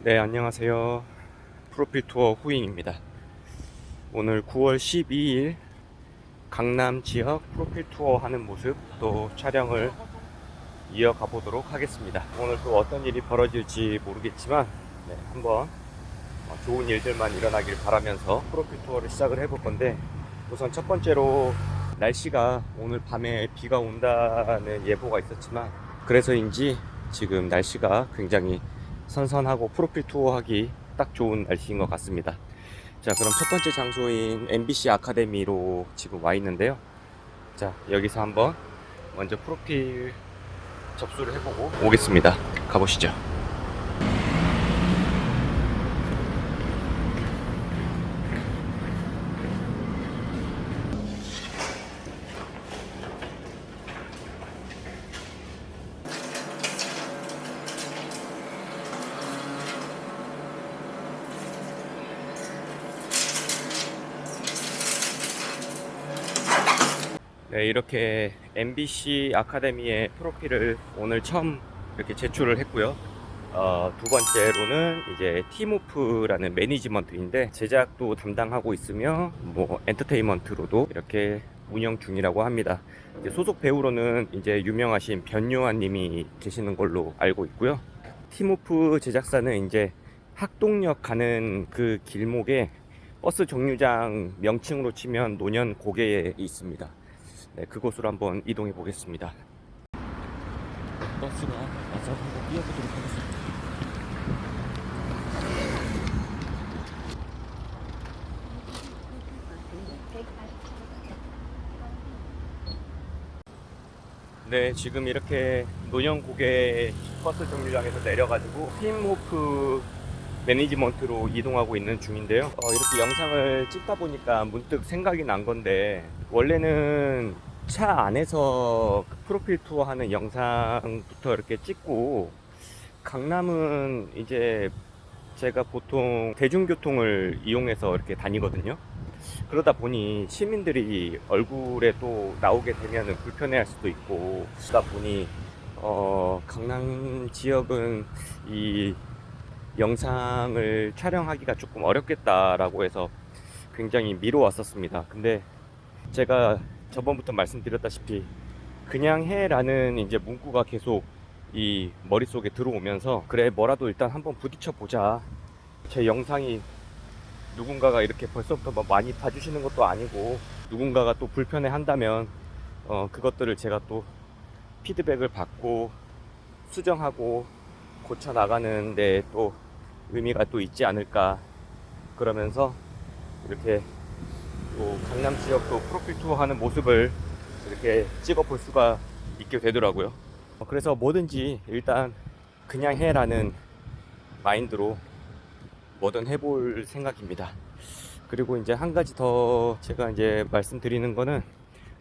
네, 안녕하세요. 프로필 투어 후잉입니다. 오늘 9월 12일 강남 지역 프로필 투어 하는 모습 또 촬영을 이어가 보도록 하겠습니다. 오늘 또 어떤 일이 벌어질지 모르겠지만 네, 한번 어, 좋은 일들만 일어나길 바라면서 프로필 투어를 시작을 해볼 건데 우선 첫 번째로 날씨가 오늘 밤에 비가 온다는 예보가 있었지만 그래서인지 지금 날씨가 굉장히 선선하고 프로필 투어 하기 딱 좋은 날씨인 것 같습니다. 자, 그럼 첫 번째 장소인 MBC 아카데미로 지금 와 있는데요. 자, 여기서 한번 먼저 프로필 접수를 해보고 오겠습니다. 가보시죠. 네, 이렇게 MBC 아카데미의 프로필을 오늘 처음 이렇게 제출을 했고요. 어, 두 번째로는 이제 팀오프라는 매니지먼트인데 제작도 담당하고 있으며 뭐 엔터테인먼트로도 이렇게 운영 중이라고 합니다. 소속 배우로는 이제 유명하신 변요한 님이 계시는 걸로 알고 있고요. 팀오프 제작사는 이제 학동역 가는 그 길목에 버스 정류장 명칭으로 치면 노년 고개에 있습니다. 네, 그곳으로 한번 이동해 보겠습니다. 버스가 와서 한번 뛰어보도록 하겠습니다. 네, 지금 이렇게 노년고개 버스 정류장에서 내려가지고 팀호프 매니지먼트로 이동하고 있는 중인데요. 어, 이렇게 영상을 찍다 보니까 문득 생각이 난 건데 원래는 차 안에서 그 프로필 투어 하는 영상부터 이렇게 찍고 강남은 이제 제가 보통 대중교통을 이용해서 이렇게 다니거든요. 그러다 보니 시민들이 얼굴에 또 나오게 되면 불편해할 수도 있고 그러다 보니 어, 강남 지역은 이 영상을 촬영하기가 조금 어렵겠다라고 해서 굉장히 미뤄왔었습니다. 근데 제가 저번부터 말씀드렸다시피 그냥 해라는 이제 문구가 계속 이 머릿속에 들어오면서 그래 뭐라도 일단 한번 부딪혀 보자. 제 영상이 누군가가 이렇게 벌써부터 막 많이 봐주시는 것도 아니고 누군가가 또 불편해 한다면 어 그것들을 제가 또 피드백을 받고 수정하고 고쳐 나가는데 또 의미가 또 있지 않을까 그러면서 이렇게 또 강남 지역도 프로필 투어 하는 모습을 이렇게 찍어 볼 수가 있게 되더라고요. 어, 그래서 뭐든지 일단 그냥 해라는 마인드로 뭐든 해볼 생각입니다. 그리고 이제 한 가지 더 제가 이제 말씀드리는 거는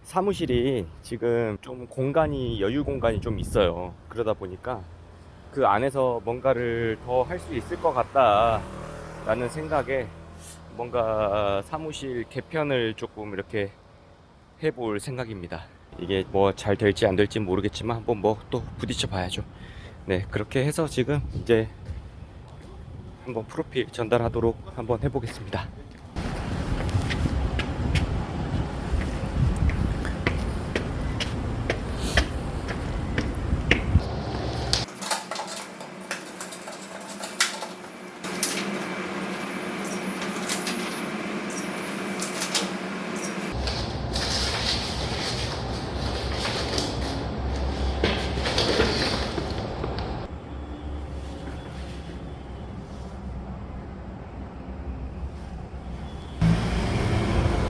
사무실이 지금 좀 공간이 여유 공간이 좀 있어요. 그러다 보니까 그 안에서 뭔가를 더 할 수 있을 것 같다라는 생각에 뭔가 사무실 개편을 조금 이렇게 해볼 생각입니다. 이게 뭐 잘 될지 안 될지 모르겠지만 한번 뭐 또 부딪혀 봐야죠. 네, 그렇게 해서 지금 이제 한번 프로필 전달하도록 한번 해보겠습니다.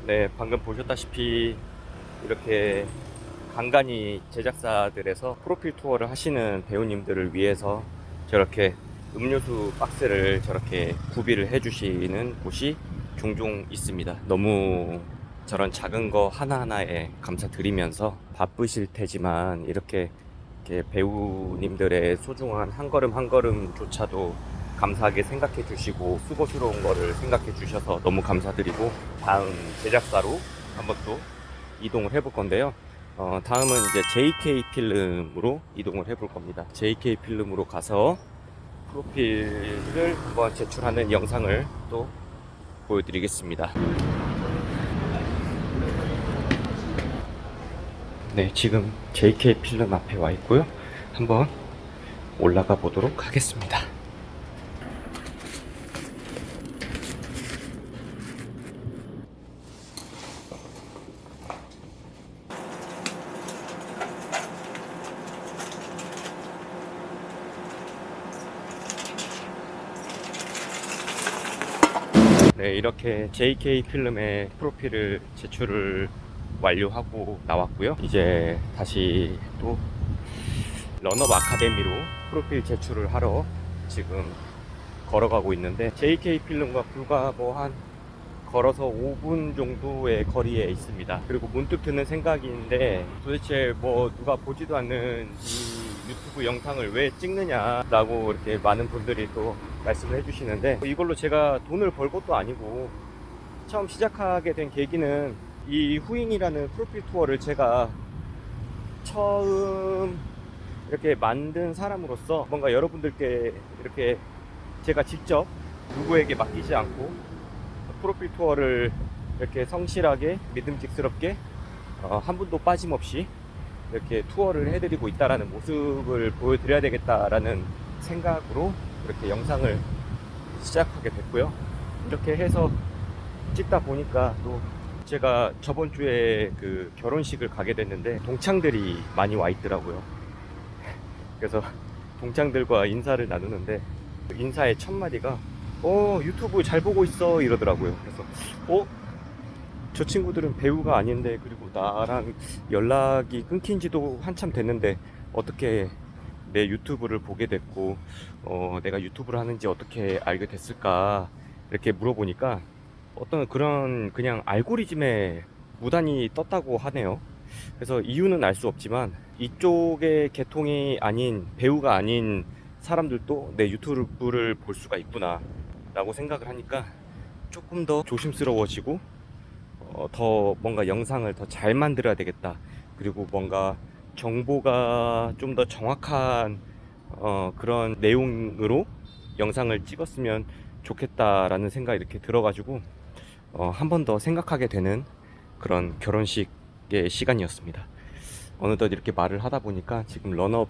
네, 방금 보셨다시피 이렇게 간간히 제작사들에서 프로필 투어를 하시는 배우님들을 위해서 저렇게 음료수 박스를 저렇게 구비를 해주시는 곳이 종종 있습니다. 너무 저런 작은 거 하나하나에 감사드리면서 바쁘실 테지만 이렇게, 배우님들의 소중한 한 걸음 한 걸음조차도 감사하게 생각해 주시고 수고스러운 거를 생각해 주셔서 너무 감사드리고 다음 제작사로 한번 또 이동을 해볼 건데요. 어, 다음은 이제 JK 필름으로 이동을 해볼 겁니다. JK 필름으로 가서 프로필을 한번 제출하는 영상을 또 보여드리겠습니다. 네, 지금 JK 필름 앞에 와 있고요. 한번 올라가 보도록 하겠습니다. 네, 이렇게 JK 필름의 프로필을 제출을 완료하고 나왔고요. 이제 다시 또 런업 아카데미로 프로필 제출을 하러 지금 걸어가고 있는데 JK 필름과 불과 뭐 한 걸어서 5분 정도의 거리에 있습니다. 그리고 문득 드는 생각인데 도대체 뭐 누가 보지도 않는 이 유튜브 영상을 왜 찍느냐라고 이렇게 많은 분들이 또 말씀을 해주시는데 이걸로 제가 돈을 벌 것도 아니고 처음 시작하게 된 계기는 이 후잉이라는 프로필 투어를 제가 처음 이렇게 만든 사람으로서 뭔가 여러분들께 이렇게 제가 직접 누구에게 맡기지 않고 프로필 투어를 이렇게 성실하게 믿음직스럽게 어, 한 분도 빠짐없이 이렇게 투어를 해드리고 있다라는 모습을 보여드려야 되겠다라는 생각으로 이렇게 영상을 시작하게 됐고요. 이렇게 해서 찍다 보니까 또 제가 저번 주에 그 결혼식을 가게 됐는데 동창들이 많이 와 있더라고요. 그래서 동창들과 인사를 나누는데 그 인사의 첫 마디가 어 유튜브 잘 보고 있어 이러더라고요. 그래서 어? 저 친구들은 배우가 아닌데 그리고 나랑 연락이 끊긴 지도 한참 됐는데 어떻게 내 유튜브를 보게 됐고 어, 내가 유튜브를 하는지 어떻게 알게 됐을까 이렇게 물어보니까 어떤 그런 그냥 알고리즘에 무단히 떴다고 하네요. 그래서 이유는 알 수 없지만 이쪽의 계통이 아닌 배우가 아닌 사람들도 내 유튜브를 볼 수가 있구나 라고 생각을 하니까 조금 더 조심스러워지고 어, 더 뭔가 영상을 더 잘 만들어야 되겠다 그리고 뭔가 정보가 좀 더 정확한 어, 그런 내용으로 영상을 찍었으면 좋겠다라는 생각이 이렇게 들어가지고 어, 한 번 더 생각하게 되는 그런 결혼식의 시간이었습니다. 어느덧 이렇게 말을 하다 보니까 지금 런업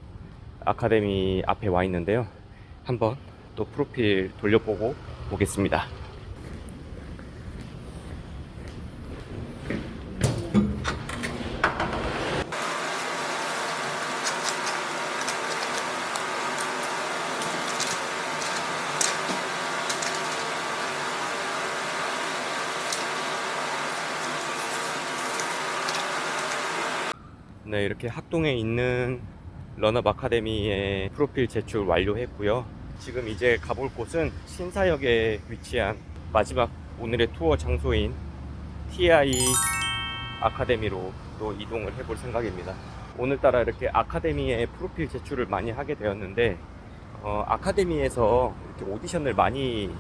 아카데미 앞에 와 있는데요. 한번 또 프로필 돌려보고 오겠습니다. 네, 이렇게 학동에 있는 런업 아카데미의 프로필 제출 완료했고요. 지금 이제 가볼 곳은 신사역에 위치한 마지막 오늘의 투어 장소인 TI 아카데미로 또 이동을 해볼 생각입니다. 오늘따라 이렇게 아카데미에 프로필 제출을 많이 하게 되었는데 어, 아카데미에서 이렇게 오디션을 많이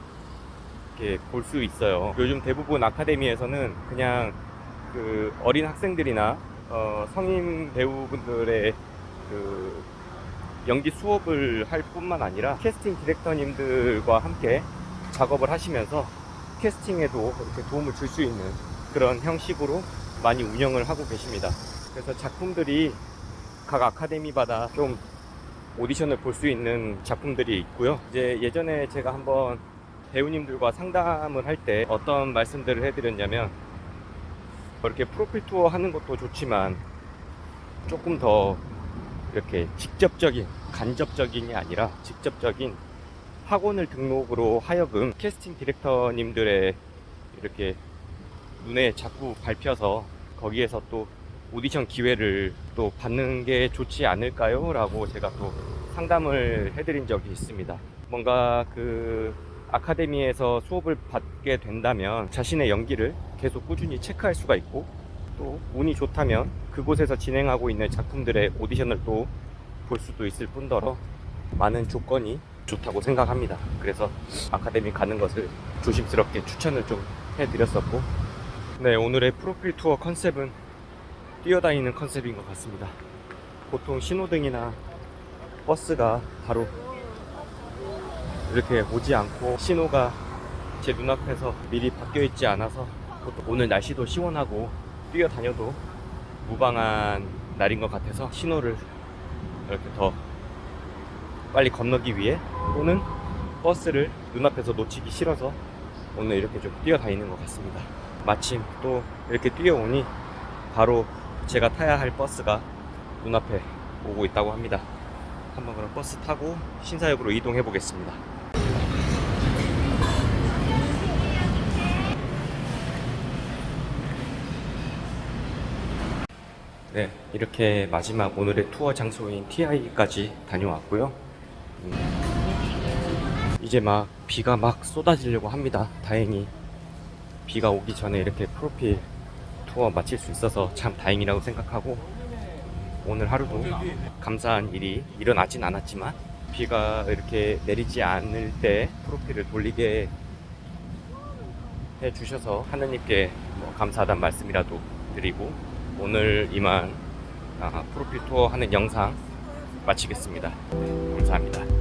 이렇게 볼 수 있어요. 요즘 대부분 아카데미에서는 그냥 그 어린 학생들이나 어, 성인 배우분들의 그 연기 수업을 할 뿐만 아니라 캐스팅 디렉터님들과 함께 작업을 하시면서 캐스팅에도 이렇게 도움을 줄 수 있는 그런 형식으로 많이 운영을 하고 계십니다. 그래서 작품들이 각 아카데미마다 좀 오디션을 볼 수 있는 작품들이 있고요. 이제 예전에 제가 한번 배우님들과 상담을 할 때 어떤 말씀들을 해드렸냐면 이렇게 프로필 투어 하는 것도 좋지만 조금 더 이렇게 직접적인 간접적인이 아니라 직접적인 학원을 등록으로 하여금 캐스팅 디렉터님들의 이렇게 눈에 자꾸 밟혀서 거기에서 또 오디션 기회를 또 받는 게 좋지 않을까요? 라고 제가 또 상담을 해드린 적이 있습니다. 뭔가 그 아카데미에서 수업을 받게 된다면 자신의 연기를 계속 꾸준히 체크할 수가 있고 또 운이 좋다면 그곳에서 진행하고 있는 작품들의 오디션을 또 볼 수도 있을 뿐더러 많은 조건이 좋다고 생각합니다. 그래서 아카데미 가는 것을 조심스럽게 추천을 좀 해드렸었고 네 오늘의 프로필 투어 컨셉은 뛰어다니는 컨셉인 것 같습니다. 보통 신호등이나 버스가 바로 이렇게 오지 않고 신호가 제 눈앞에서 미리 바뀌어 있지 않아서 오늘 날씨도 시원하고 뛰어다녀도 무방한 날인 것 같아서 신호를 이렇게 더 빨리 건너기 위해 또는 버스를 눈앞에서 놓치기 싫어서 오늘 이렇게 좀 뛰어다니는 것 같습니다. 마침 또 이렇게 뛰어오니 바로 제가 타야 할 버스가 눈앞에 오고 있다고 합니다. 한번 그럼 버스 타고 신사역으로 이동해 보겠습니다. 네, 이렇게 마지막 오늘의 투어 장소인 TI까지 다녀왔고요. 음, 이제 막 비가 막 쏟아지려고 합니다. 다행히 비가 오기 전에 이렇게 프로필 투어 마칠 수 있어서 참 다행이라고 생각하고 오늘 하루도 감사한 일이 일어나진 않았지만 비가 이렇게 내리지 않을 때 프로필을 돌리게 해 주셔서 하느님께 뭐 감사하다는 말씀이라도 드리고 오늘 이만 아, 프로필 투어 하는 영상 마치겠습니다. 감사합니다.